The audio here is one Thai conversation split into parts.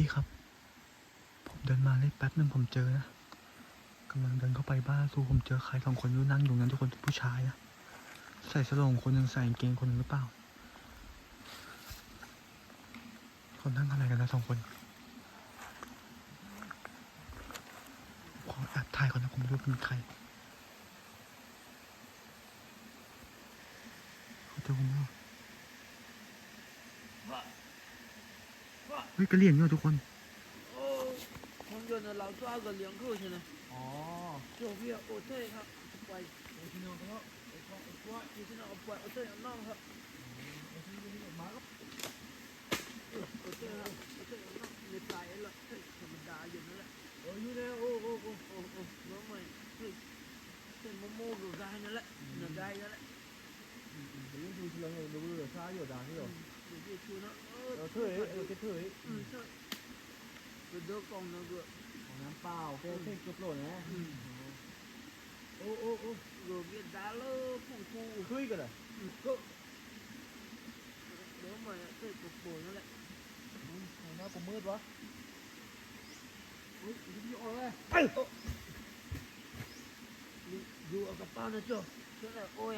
พี่ครับ ผมเดินมาได้แป๊บนึงผมเจอนะกำลังเดินเข้าไปบ้านซูผมเจอใครสองคนยู่นั่งอยู่นั้นทุกคนเป็นผู้ชายนะใส่สโลงคนหนึ่งใส่เกงคนหนึ่งหรือเปล่าเขานั่งอะไรกันนะสองคนขอแอบถ่ายก่อนนะผมไม่รู้เป็นใครเขาเจอผมแล้ เฮ้ยกระเหลี่ยงเนี่ยทุกคน 哦，红军的老抓个两口去呢， อ๋อ 左边我这哈，拐，我听到他，我靠，我拐，就是那个拐，我这样弄他，我听到那个马路，我这样， ถืออืมถือเป็นเด็กกองน้ำเกลือของน้ำเปล่าเพื่อที่จุดหล่นนะโอ้โอ้โอ้โรบินดาเลอร์ปูปูขึ้นกันเลยก็เดี๋ยวมาเกิดกับปูนั่นแหละหน้าผมมืดวะอุ้ยยิงออกเลยไปดูเอากระเป๋านะจ๊ะเจ้าโอ้ย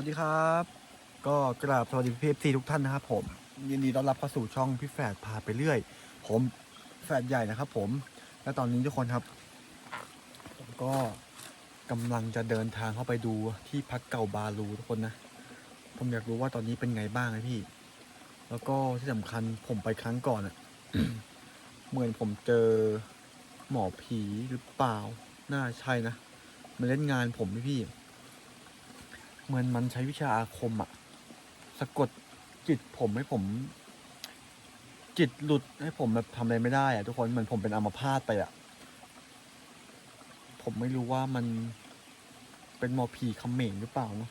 วัสดีครับ ก็กราบสวัสดีพี่เอฟซีทุกท่านนะครับผมยินดีต้อนรับเข้าสู่ช่องพี่แฝดพาไปเรื่อย ผมแฝดใหญ่นะครับ ผม และตอนนี้ทุกคนครับ ผมก็กำลังจะเดินทางเข้าไปดูที่พักเก่าบาลูทุกคนนะ ผมอยากรู้ว่าตอนนี้เป็นไงบ้างนะพี่ แล้วก็ที่สำคัญผมไปครั้งก่อนอะเหมือนผมเจอหมอผีหรือเปล่าน่าใช่นะมาเล่นงานผมพี่พี่ เหมือนมันใช้วิชาอาคมอะสะกดจิตผมให้ผม จิตหลุดให้ผมแบบทำอะไรไม่ได้อะทุกคนเหมือนผมเป็นอัมพาตไปอะผมไม่รู้ว่ามันเป็นหมอผีเขมรหรือเปล่าเนอะ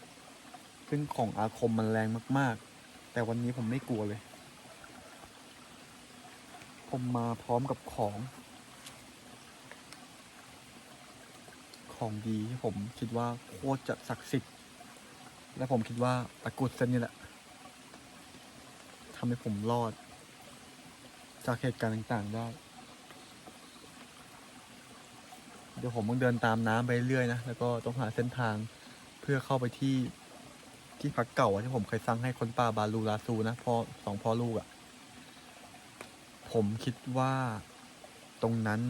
ซึ่งของอาคมมันแรงมาก ๆ แต่วันนี้ผมไม่กลัวเลย ผมมาพร้อมกับของ ของดีที่ผมคิดว่าโคตรจะศักดิ์สิทธิ์ และผมคิดว่าตะกรุดเส้นนี้แหละทำให้ผมรอด จากเหตุการณ์ต่างๆได้ เดี๋ยวผมต้องเดินตามน้ำไปเรื่อยนะ แล้วก็ต้องหาเส้นทางเพื่อเข้าไปที่ที่พักเก่าที่ผมเคยสร้างให้คนป่าบาลูลาซูนะพ่อสองพ่อลูกอะ่ะ ผมคิดว่าตรงนั้น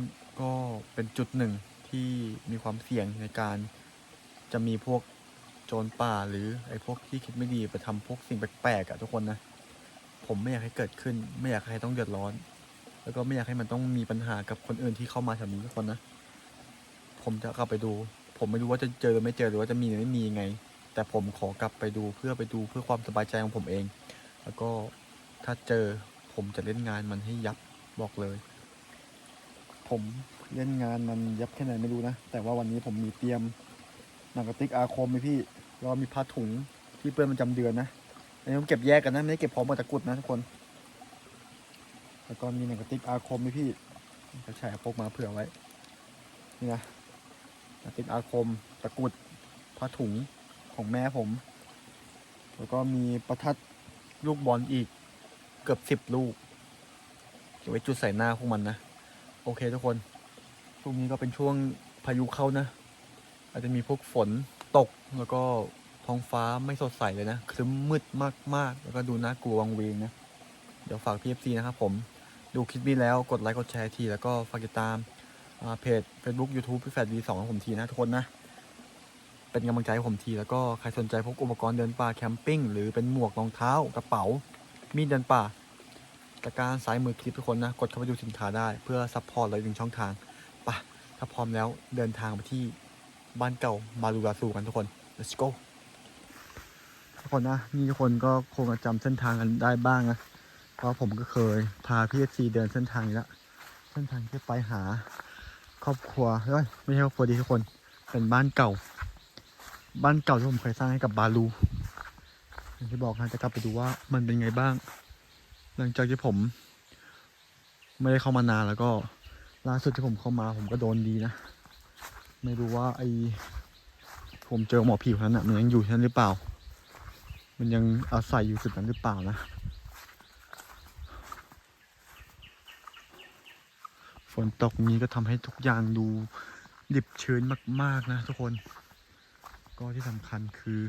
ก็เป็นจุดหนึ่งที่มีความเสี่ยงในการจะมีพวก โจรป่าหรือไอ้พวกที่คิดไม่ดีไปทำพวกสิ่งแปลกๆอะทุกคนนะ ผมไม่อยากให้เกิดขึ้น ไม่อยากให้ต้องเดือดร้อน แล้วก็ไม่อยากให้มันต้องมีปัญหากับคนอื่นที่เข้ามาแถวนี้ทุกคนนะ ผมจะกลับไปดู ผมไม่รู้ว่าจะเจอหรือไม่เจอหรือว่าจะมีหรือไม่มียังไง แต่ผมขอกลับไปดูเพื่อไปดูเพื่อความสบายใจของผมเอง แล้วก็ถ้าเจอผมจะเล่นงานมันให้ยับบอกเลย ผมเล่นงานมันยับแค่ไหนไม่รู้นะ แต่ว่าวันนี้ผมมีเตรียมหนังกระติกอาคมไหมพี่ แล้วก็มีผ้าถุงที่เปื้อนประจำเดือนนะอันนี้ผมเก็บแยกกันนะไม่ได้เก็บพร้อมกับตะกรุดนะทุกคน แล้วก็มีหนังกระติกอาคมไหมพี่จะแฉพกมาเผื่อไว้ นี่นะหนังกระติกอาคม ตะกรุดผ้าถุงของแม่ผม แล้วก็มีประทัดลูกบอลอีกเกือบสิบลูกเก็บไว้จุดใส่หน้าพวกมันนะ โอเคทุกคนช่วงนี้ก็เป็นช่วงพายุเข้านะ อาจจะมีพวกฝน ตกแล้วก็ท้องฟ้าไม่สดใสเลยนะครึ้มมืดมากๆ แล้วก็ดูน่ากลัววังเวงนะ เดี๋ยวฝาก PFC นะครับผมดูคลิปนี้แล้วกดไลค์กดแชร์ที แล้วก็ฝากติดตามเพจ Facebook YouTube พี่แฟดวีสองของผมทีนะทุกคนนะ เป็นกำลังใจให้ผมทีแล้วก็ใครสนใจพวกอุปกรณ์เดินป่าแคมปิ้งหรือเป็นหมวกรองเท้ากระเป๋า มีดเดินป่าตะการซ้ายมือคลิปทุกคนนะ กดเข้าไปดูสินค้าได้เพื่อซัพพอร์ตเลยหนึ่งช่องทางไปถ้าพร้อมแล้วเดินทางไปที่ บ้านเก่ามาลูราซูกันทุกคน let's go ทุกคนนะนี่ทุกคนก็คงจะจำเส้นทางกันได้บ้างนะเพราะผมก็เคยพาพี่เอซีเดินเส้นทางนี้ละเส้นทางที่ไปหาครอบครัวเอ้ยไม่ใช่ครอบครัวดีทุกคนเป็นบ้านเก่า บ้านเก่าที่ผมเคยสร้างให้กับบาลูอย่างที่บอกนะจะกลับไปดูว่ามันเป็นไงบ้าง หลังจากที่ผม ไม่ได้เข้ามานานแล้วก็ล่าสุดที่ผมเข้ามาผมก็โดนดีนะ ไม่รู้ว่าไอผมเจอหมอผีคนนั้นอะมันยังอยู่ที่นั่นหรือเปล่า มันยังอาศัยอยู่จุดนั้นหรือเปล่านะ ฝนตกนี้ก็ทำให้ทุกอย่างดูดิบชื้นมาก ๆ นะทุกคน ก็ที่สำคัญคือ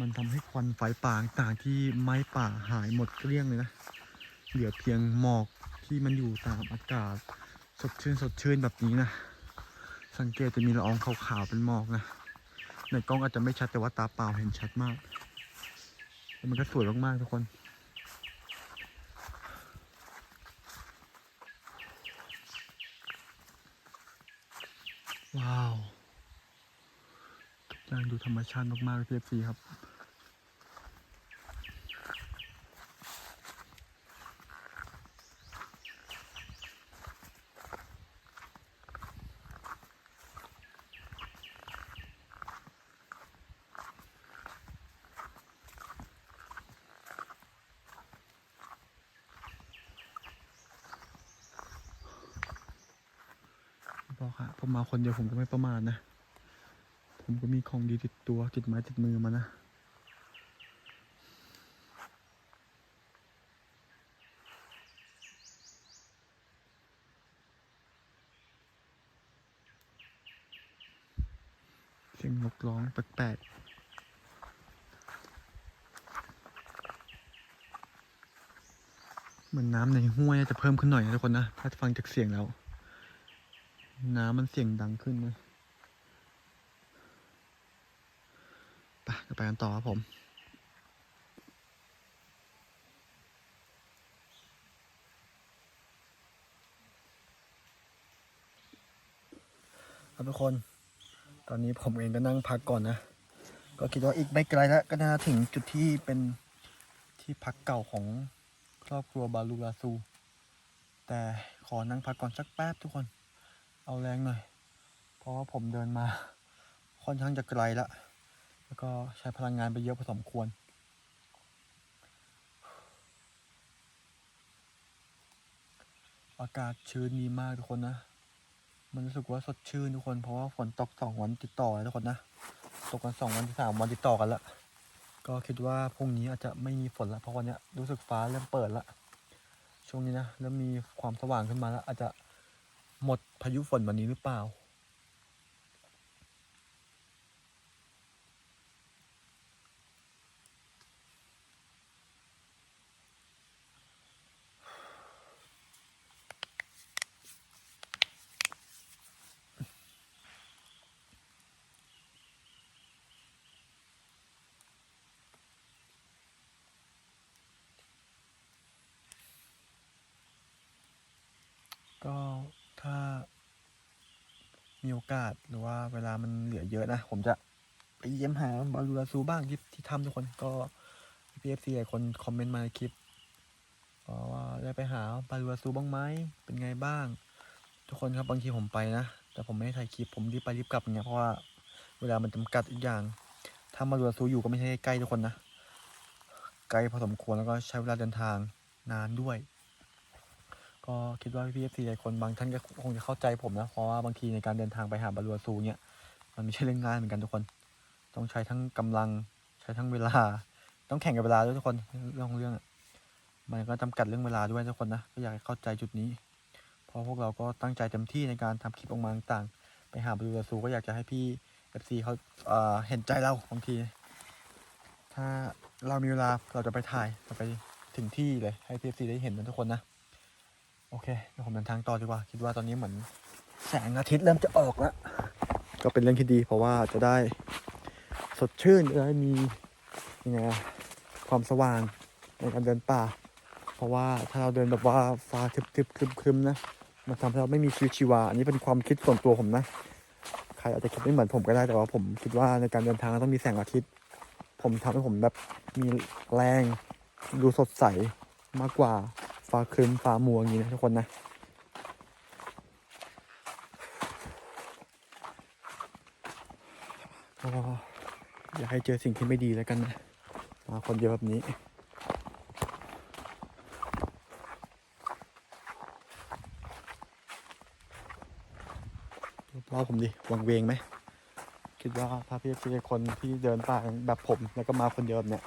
มันทำให้ควันไฟป่าต่างที่ไม้ป่าหายหมดเกลี้ยงเลยนะ เหลือเพียงหมอกที่มันอยู่ตามอากาศ สดชื่นสดชื่นแบบนี้นะ สังเกตจะมีละอองขาวๆเป็นหมอกนะ ในกล้องอาจจะไม่ชัดแต่ว่าตาเปล่าเห็นชัดมากมันก็สวยมากๆทุกคนว้าว ทุกอย่างดูธรรมชาติมากๆเลยพีเอฟซีครับ ผมมาคนเดียวผมก็ไม่ประมาทนะ ผมก็มีของดีติดตัวติดไม้ติดมือมานะเสียงนกร้องแปลกๆ เหมือนน้ำในห้วยจะเพิ่มขึ้นหน่อยนะทุกคนนะ ถ้าฟังจากเสียงแล้ว น้ำมันเสียงดังขึ้นนะไปเลยไปกันต่อครับผมครับทุกคน ตอนนี้ผมเองก็นั่งพักก่อนนะ ก็คิดว่าอีกไม่ไกลแล้ว ก็น่าถึงจุดที่เป็นที่พักเก่าของครอบครัวบาลูลาซู แต่ขอนั่งพักก่อนสักแป๊บทุกคน เอาแรงหน่อย เพราะว่าผมเดินมาค่อนข้างจะไกลละ แล้วก็ใช้พลังงานไปเยอะพอสมควร อากาศชื้นดีมากทุกคนนะ มันรู้สึกว่าสดชื่นทุกคน เพราะว่าฝนตกสองวันติดต่อเลยทุกคนนะ ตกกันสองวันสามวันติดต่อกันละ ก็คิดว่าพรุ่งนี้อาจจะไม่มีฝนละ เพราะวันนี้รู้สึกฟ้าเริ่มเปิดละ ช่วงนี้นะเริ่มมีความสว่างขึ้นมาแล้วอาจจะ หมดพายุฝนวันนี้หรือเปล่า ก็ถ้ามีโอกาสหรือว่าเวลา มันเหลือเยอะนะ ผมจะไปเยี่ยมหาบาลูราซูบ้างที่ที่ถ้ำทุกคนก็พีเอฟซีหลายคนคอมเมนต์มาในคลิปว่าได้ไปหาบาลูราซูบ้างไหมเป็นไงบ้าง ทุกคนครับบางทีผมไปนะ แต่ผมไม่ได้ถ่ายคลิปผมรีบไปรีบกลับอย่างเงี้ยเพราะว่าเวลามันจำกัดอีกอย่างถ้าบาลูราซูอยู่ก็ไม่ใช่ใกล้ทุกคนนะไกลพอสมควรแล้วก็ใช้เวลาเดินทางนานด้วย ก็คิดว่าพี่เอฟซีหลายคนบางท่านก็คงจะเข้าใจผมนะเพราะว่าบางทีในการเดินทางไปหาบาลัวซูเนี่ย มันไม่ใช่เรื่องง่ายเหมือนกันทุกคน ต้องใช้ทั้งกำลัง ใช้ทั้งเวลา ต้องแข่งกับเวลาด้วยทุกคน เรื่องของเรื่องมันก็จำกัดเรื่องเวลาด้วยทุกคนนะ ก็อยากให้เข้าใจจุดนี้ เพราะพวกเราก็ตั้งใจเต็มที่ในการทำคลิปออกมาต่างไปหาบาลัวซูก็อยากจะให้พี่เอฟซีเขาเอ่อเห็นใจเราบางที ถ้าเรามีเวลาเราจะไปถ่ายเราไปถึงที่เลยให้พี่เอฟซีได้เห็นนะทุกคนนะ โอเคเดี๋ยวผมเดินทางต่อดีกว่า คิดว่าตอนนี้เหมือนแสงอาทิตย์เริ่มจะออกแล้ว ก็เป็นเรื่องที่ดีเพราะว่าจะได้สดชื่นจะได้มียังไงความสว่างในการเดินป่า เพราะว่าถ้าเราเดินแบบว่าฟ้าทึบๆครึมๆนะมันทำให้เราไม่มีชีวิตชีวา อันนี้เป็นความคิดส่วนตัวผมนะ ใครอาจจะคิดไม่เหมือนผมก็ได้แต่ว่าผมคิดว่าในการเดินทางต้องมีแสงอาทิตย์ ผมทำให้ผมแบบมีแรงดูสดใสมากกว่าฟ้าครึมฟ้ามัวอย่างนี้นะทุกคนนะ ก็อย่าให้เจอสิ่งที่ไม่ดีแล้วกันนะมาคนเดียวแบบนี้รอบผมดิวังเวงไหม คิดว่าถ้าพี่พี่คนที่เดินป่าแบบผมแล้วก็มาคนเดียวแบบเนี่ย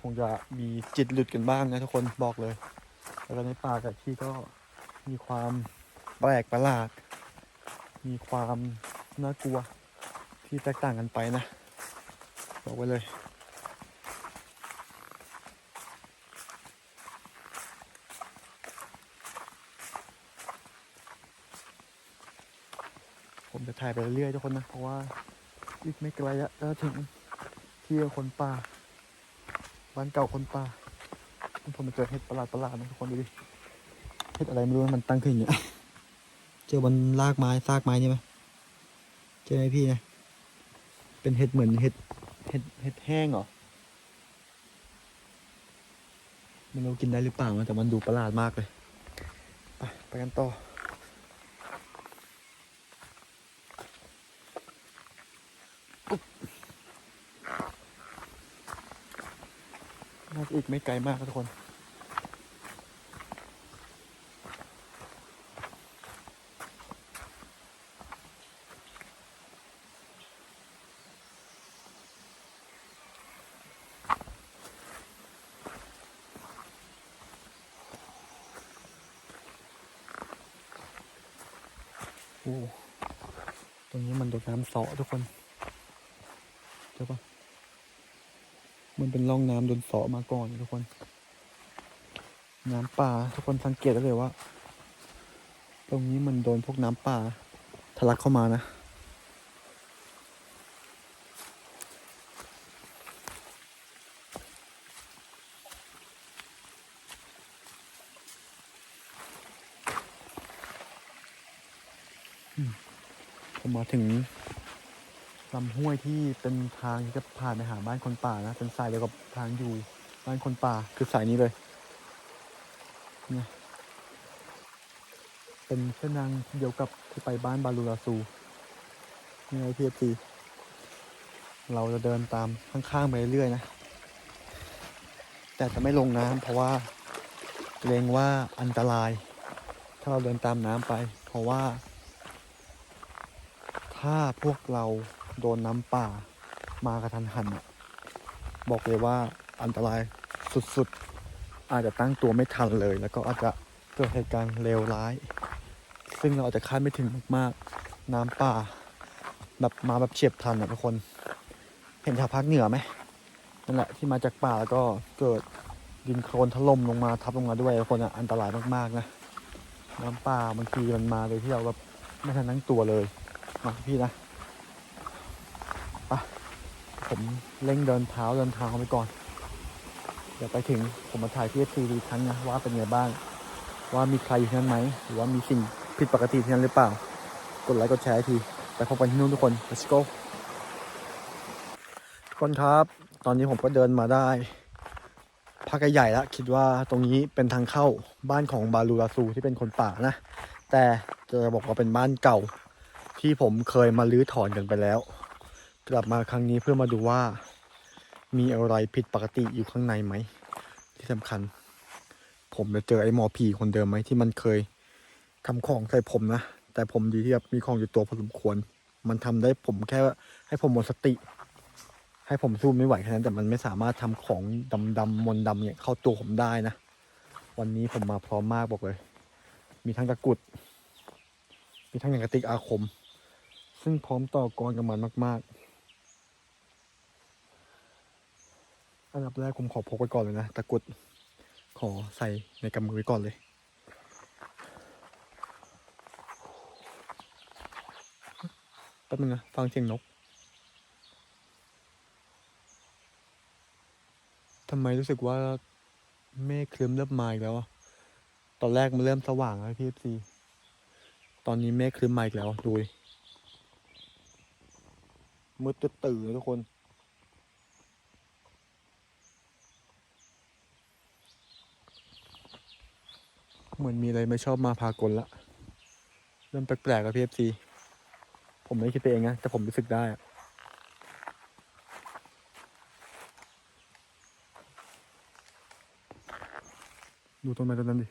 คงจะมีจิตหลุดกันบ้างนะทุกคนบอกเลย แล้วก็ในป่ากับที่ก็มีความแปลกประหลาด มีความน่ากลัว ที่แตกต่างกันไปนะ บอกไว้เลย ผมจะถ่ายไปเรื่อยๆทุกคนนะ เพราะว่าอีกไม่ไกลอะก็ถึงที่คนป่าบ้านเก่าคนป่าผมมาเจอเห็ดประหลาดประหลาดๆนะทุกคนดูดิเห็ดอะไรไม่รู้มันตั้งขึ้นอย่างเงี้ยเจอบนรากไม้ซากไม้นี่ไหมเจอไหมพี่นะ เป็นเห็ดเหมือนเห็ดเห็ดเห็ดแห้งเหรอไม่รู้กินได้หรือเปล่านะแต่มันดูประหลาดมากเลยไปไปกันต่อน่าจะอีกไม่ไกลมากครับทุกคน อ้ตรงนี้มันโดนน้ำเสาะทุกคนเจ้าปะมันเป็นร่องน้ำโดนเสาะมาก่อนทุกคน น้ำป่าทุกคนสังเกตได้เลยว่า ตรงนี้มันโดนพวกน้ำป่าทะลักเข้ามานะ อืมผมมา ถึงลำห้วยที่เป็นทางที่จะผ่านไปหาบ้านคนป่านะเป็นสายเดียวกับทางอยู่บ้านคนป่าคือสายนี้เลยเนี่ยเป็นเส้นทางเดียวกับที่ไปบ้านบาลูราซูนี่ไงพีเอซีเราจะเดินตามข้างๆไปเรื่อยๆนะ แต่จะไม่ลงน้ำเพราะว่าเกรงว่าอันตราย ถ้าเราเดินตามน้ำไป เพราะว่า ถ้าพวกเราโดนน้ำป่ามากระทันหันบอกเลยว่าอันตรายสุดๆ อาจจะตั้งตัวไม่ทันเลย แล้วก็อาจจะเกิดเหตุการณ์เลวร้าย ซึ่งเราอาจจะคาดไม่ถึงมากๆน้ำป่า แบบมาแบบเฉียบพลันอะทุกคน เห็นชาวภาคเหนือไหมนั่นแหละที่มาจากป่าแล้วก็เกิดดินโคลนถล่มลงมาทับลงมาด้วยทุกคนอะอันตรายมากๆนะน้ำป่าบางทีมันมาโดยที่เราแบบไม่ทันตั้งตัวเลย นะพี่นะผมเร่งเดินเท้าเดินทางเขาไปก่อน เดี๋ยวไปถึงผมมาถ่ายที่เอฟซีดูอีกครั้งนะว่าเป็นไงบ้าง ว่ามีใครอยู่ที่นั่นไหม หรือว่ามีสิ่งผิดปกติที่นั่นหรือเปล่า กดไลค์กดแชร์ทีไปพบกันที่นู่นทุกคน let's go ทุกคนครับ ตอนนี้ผมก็เดินมาได้พักใหญ่แล้ว คิดว่าตรงนี้เป็นทางเข้าบ้านของบาลูราซูที่เป็นคนป่านะ แต่จะบอกว่าเป็นบ้านเก่า ที่ผมเคยมาลื้อถอนกันไปแล้ว กลับมาครั้งนี้เพื่อมาดูว่า มีอะไรผิดปกติอยู่ข้างในไหม ที่สำคัญ ผมจะเจอไอ้หมอผีคนเดิมไหมที่มันเคยทำของใส่ผมนะ แต่ผมดีที่แบบมีของอยู่ตัวพอสมควร มันทำได้ผมแค่ให้ผมหมดสติ ให้ผมสู้ไม่ไหวแค่นั้นแต่มันไม่สามารถทำของดำดำๆมนดำเนี่ยเข้าตัวผมได้นะ วันนี้ผมมาพร้อมมากบอกเลย มีทั้งตะกุดมีทั้งอย่างกระติกอาคม ซึ่งพร้อมต่อกรกับมันมาก ๆ อันดับแรกผมขอพกไว้ก่อนเลยนะ ตะกุดขอใส่ในกำมือไว้ก่อนเลยแป๊บนึงนะฟังเสียงนกทำไมรู้สึกว่าเมฆคลึ้มเริ่มมาอีกแล้วอะตอนแรกมันเริ่มสว่างแล้วพี่เอฟซีตอนนี้เมฆคลึ้มมาอีกแล้วดูดิ มืดตื่นทุกคน เหมือนมีอะไรไม่ชอบมาพากลละเริ่มแปลกๆแล้วพี่เอฟซีผมไม่คิดไปเองนะ แต่ผมรู้สึกได้อะดูต้นไม้ต้นนั้นดิ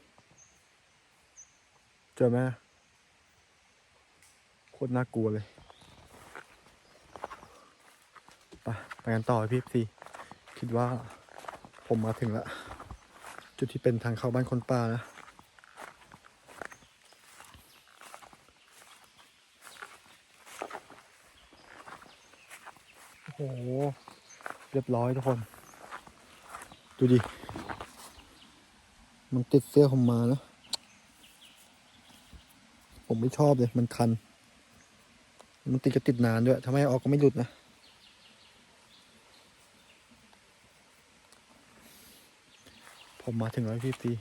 เจอไหมโคตรน่ากลัวเลย ไปกันต่อพี่ซีคิดว่าผมมาถึงล้วจุดที่เป็นทางเข้าบ้านคนป่านะโอ้โหเรียบร้อยทุกคน ดูดิ มันติดเสื้อผมมานะ ผมไม่ชอบเลย มันคัน มันติดก็ติดนานด้วยถ้าไมอออกก็ไม่หลุดนะ ผมมาถึงแล้วพี่ตี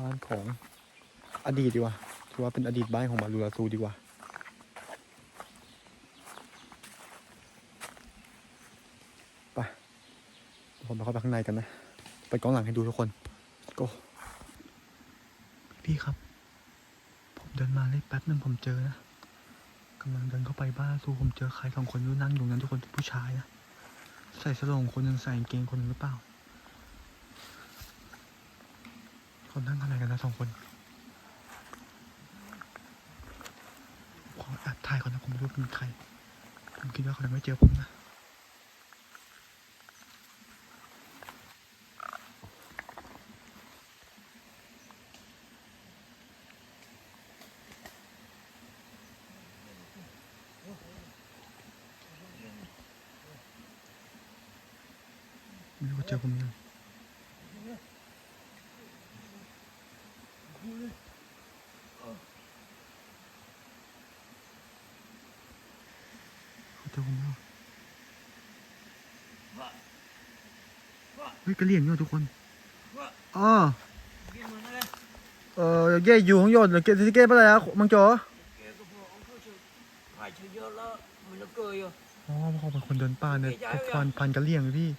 บ้านของอดีตดีกว่าถือว่าเป็นอดีตบ้านของมารูลาซูดีกว่า ไปผมไปเข้าไปข้างในกันนะ ไปกล้องหลังให้ดูทุกคนก็พี่ครับ ผมเดินมาได้แป๊บนึงผมเจอนะกำลังเดินเข้าไปบ้านซูผมเจอใครสองคนอยู่นั่งอยู่นั้นทุกคนเป็นผู้ชายนะ ใส่สลงคนหนึ่งใส่กางเกงคนหนึ่งหรือเปล่า ขานั่งอะไรกันนะสองคนขอแอบถ่ายก่อนนะผมไม่รู้เป็นใคร ผมคิดว่าเขาจะไม่เจอผมนะ ไม่รู้ว่าเจอผมยัง เขาเจอผมแล้วเฮ้ยกระเหลี่ยงเนี่ยทุกคนอ๋อ Cái mà nó đây เออเย่อยู่ของโยนหรือเกสิเก้ไปแล้วมังจอ Cái cái bộ ông cứ chịu Phải chịu vô nó Mình nó cười vô อ๋อเขาเป็นคนเดินป่าเนี่ยพวกฟันพันกระเหลี่ยงเลยพี่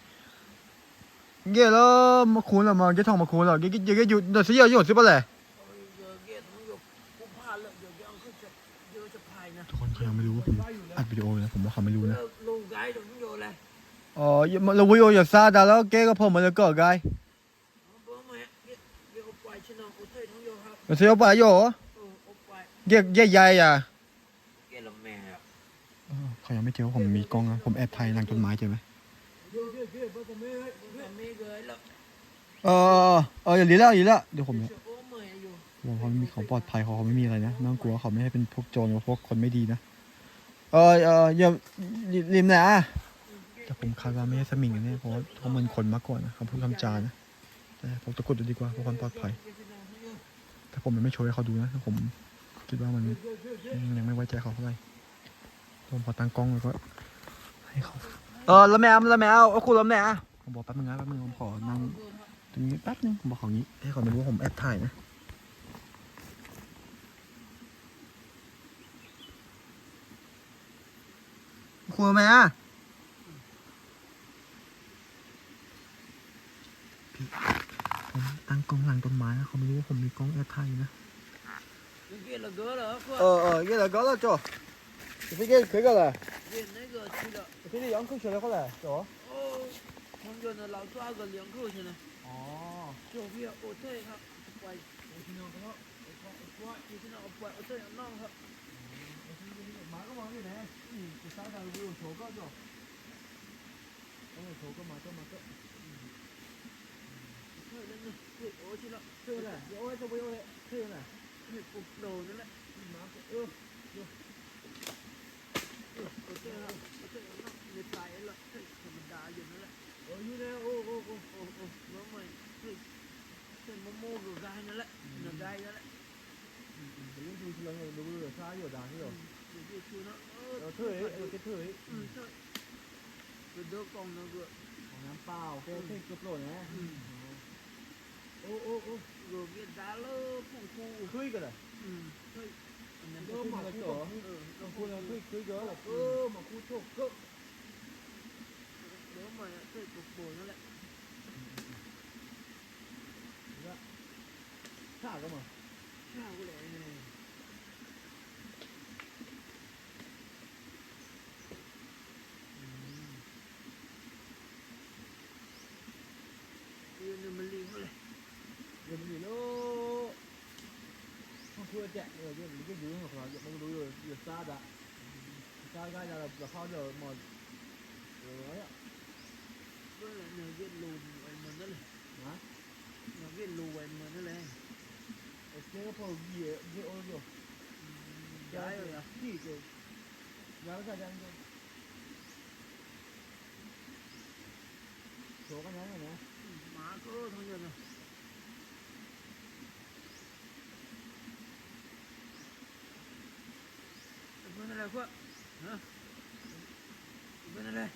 เย่แล้วมาคูนเหรอมาเย่ทองมาคูนเหรอเย่เย่เย่อยู่เดี๋ยวซื้อเยอะอยู่ซื้อไปเลย Ôi giờ ghét nó vô Cũng pha lợn giờ cái ông cứ chụp Vô chụp hài nè ทุกคนเขายังไม่รู้ว่าผมอัด วิดีโออยู่นะผมว่าเขาไม่รู้นะ Lô- Lô gái rồi nó vô này อ๋อเราวิดีโออย่าซาดาแล้วเก้ก็ผมมาเลยก็ไก Nó bố mẹ Cái cái ốc quài trên nào Ôi thấy nó vô học เราซื้อไปอยู่ Ừ ốc quài เย่เย่ใหญ่อะ Cái là mẹ à เขายังไม่เจอว่าผมมีกล้องนะผมแอบถ่ายหลังต้นไม้เจอไหม Bố mẹ gửi lắm เออเอออย่าหลีแล้วอย่าหลีแล้วเดี๋ยวผมเนี่ย Cho bố mẹ vô ผมเขาไม่มีของปลอดภัยเขาเขาไม่มีอะไรนะไม่ต้องกลัวเขาไม่ให้เป็นพวกโจรหรือพวกคนไม่ดีนะ เออเอออย่าริมไหนอะแต่ผมคาดว่าไม่ใช่สมิงแน่เพราะว่าเขาเหมือนคนมากกว่านะคำพูดคำจานะแต่ผมตะกรุดดูดีกว่าเพื่อความปลอดภัย Cái trên nào nó vô แต่ผมยังไม่โชว์ให้เขาดูนะผมคิดว่ามันยังไม่ไว้ใจเขาเท่าไหร่ผมพอตั้งกล้องแล้วก็ให้เขาเออแล้วแมวแล้วแมวเอาคุณแล้วแมวผมบอกแป๊บนึงนะแป๊บนึงผมขอนั่งตรงนี้แป๊บนึงผมบอกเขางี้ให้เขาไม่รู้ว่าผมแอบถ่ายนะ คุณแม่พี่ผมตั้งกล้องหลังต้นไม้นะเขาไม่รู้ว่าผมมีกล้องแอบถ่ายอยู่นะ Cái kia là gỡ rồi Phước 呃呃，一来搞了走，这个可以个了， Viên đấy gỡ chi rồi 这里养口学来过来，走。 Ô Không vô là lão xoa gỡ liếng khơi thế này 哦， Chỗ kia ô thếครับไปโอ้ที่นอนก็โอ้ก็โอ้ก็ที่ที่นอนเอาไปโอ้เต้นน้องครับ 马个往里来，嗯，这三个不用说个走，我们说个嘛，走嘛走。 เฮ้ยนั่นน่ะเฮ้ยโอ้ที่ละ 对了，有我这不有嘞， 구멍이네. 응, 그 싸다고 저거죠. 오늘 저거 맞아 맞아. cái chị nó chơi này, ôi tôi bây giờ cái này, cái cục cái nữa cái má cái ơ, cái rồi, cái chơi cái tôi cái nó, cái lại cái mình cái gì cái đấy, cái như cái ô cái ô cái ô. เฉยอืมเดือดกองนะกูของน้ำเปล่าแกเส้นกระโปรนะโอ้โอ้โอ้โรเกียดาเลอร์ผู้กูคุยกันเหรออืมคืออมาคู่เออมาคู่เราคุยคุยเยอะหรเออมาคู่โชคก็เดี๋ยวมาเกิดกระโปรงนั่นแหละข้าก็มาข้าก็เลย gần gì nó không thua chạy rồi chứ cái gì hoặc là dựng đối rồi vượt xa đã xa ra là là khó giờ mà rồi đấy ạ với lại nhờ cái lùn em mình đó này hả nhờ cái lùn em mình đó này ở Singapore gì gì ôi rồi cái rồi à gì rồi giá nó ra cho anh không số cái nhánh này nè má cứ thôi rồi này Phượng Hả? Bên này đây.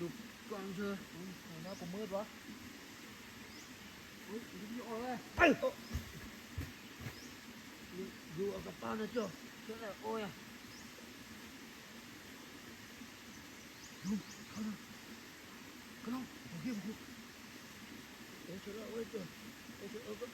Đục con chưa? Ngày nó cũng mưa quá. Ui, đúng rồi đây. Ây! Dù ở gặp bao nữa chưa? Chỗ này ôi à. Đúng, không đâu. Cái đâu, ở kia, ở kia Đến chỗ đó ôi trời. Đến chỗ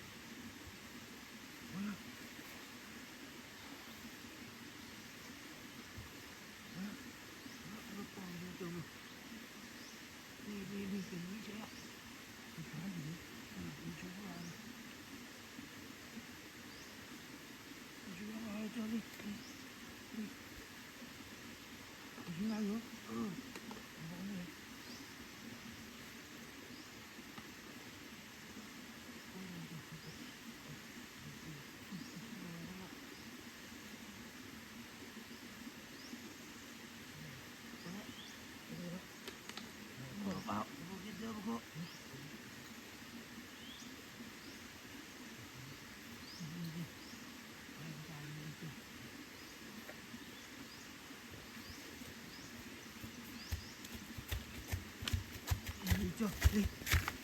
就你，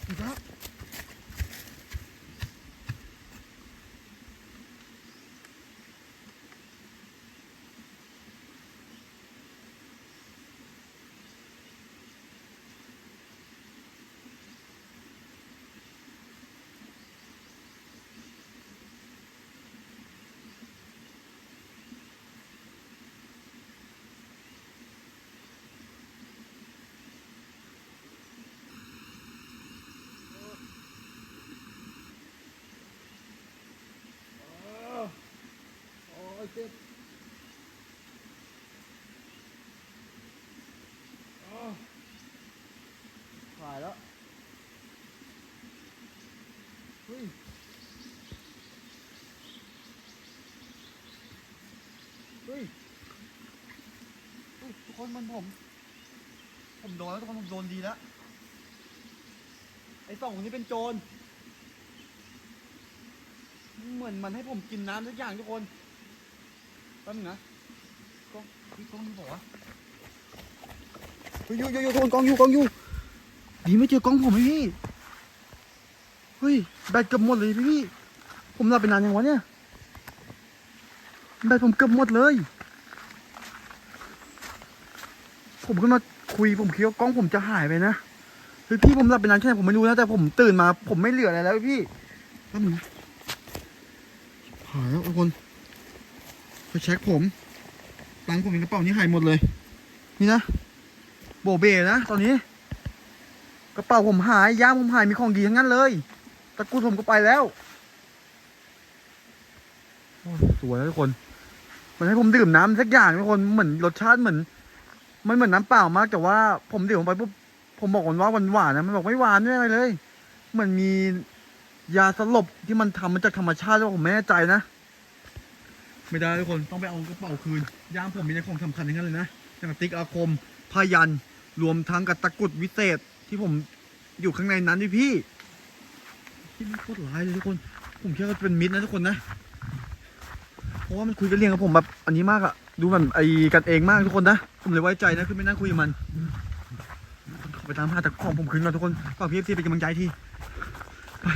你咋？ คนมันผม ผมโดนแล้วทุกคนผมโดนดีแล้ว ไอ้สองคนนี้เป็นโจร เหมือนมันให้ผมกินน้ำสักอย่างทุกคนแป๊บนึงนะกล้องพี่กล้องอยู่บอกว่าอยู่อยู่อยู่ทุกคนกล้องอยู่กล้องอยู่ดีไม่เจอกล้องผมไหมพี่เฮ้ยแบตเกือบหมดเลยพี่พี่ผมหลับไปนานยังวะเนี่ยแบตผมเกือบหมดเลย ผมขึ้นมาคุยผมคิดว่ากล้องผมจะหายไปนะเฮ้ยพี่ผมหลับไปนานแค่ไหนผมไม่รู้นะแต่ผมตื่นมา ผมไม่เหลืออะไรแล้วพี่แป๊บนึงหายแล้วทุกคนไปเช็คผมตังค์ผมในกระเป๋านี้หายหมดเลย นี่นะโบเบนะตอนนี้ กระเป๋าผมหายย่ามผมหายมีของดีทั้งนั้นเลยตะกรุดผมก็ไปแล้วโอ้ยสวยนะทุกคน มันให้ผมดื่มน้ำสักอย่างทุกคนเหมือนรสชาติเหมือน มันเหมือนน้ำเปล่ามากแต่ว่าผมดื่มไปปุ๊บผมบอกมันว่าหวานหวานๆนะมันบอกไม่หวานไม่อะไรเลยเหมือนมียาสลบที่มันทำมาจากธรรมชาติแล้วผมไม่แน่ใจนะ ไม่ได้ทุกคนต้องไปเอากระเป๋าคืนยามผมมีในของสำคัญทั้งนั้นเลยนะอย่างติ๊กอาคมพยันรวมทั้งกับตะกรุดวิเศษที่ผมอยู่ข้างในนั้นด้วยพี่ที่มันโคตรร้ายเลยทุกคน ผมคิดว่าเป็นมิตรนะทุกคนนะ เพราะว่ามันคุยกันเรื่องกับผมแบบอันนี้มากอะ ดูมันไอ้กันเองมากทุกคนนะ ผมเลยไว้ใจนะขึ้นไปนั่งคุยกับมัน ไปตามหาแต่ของผมคืนก่อนทุกคนฝากพี่เอฟซีเป็นกำลังใจทีไป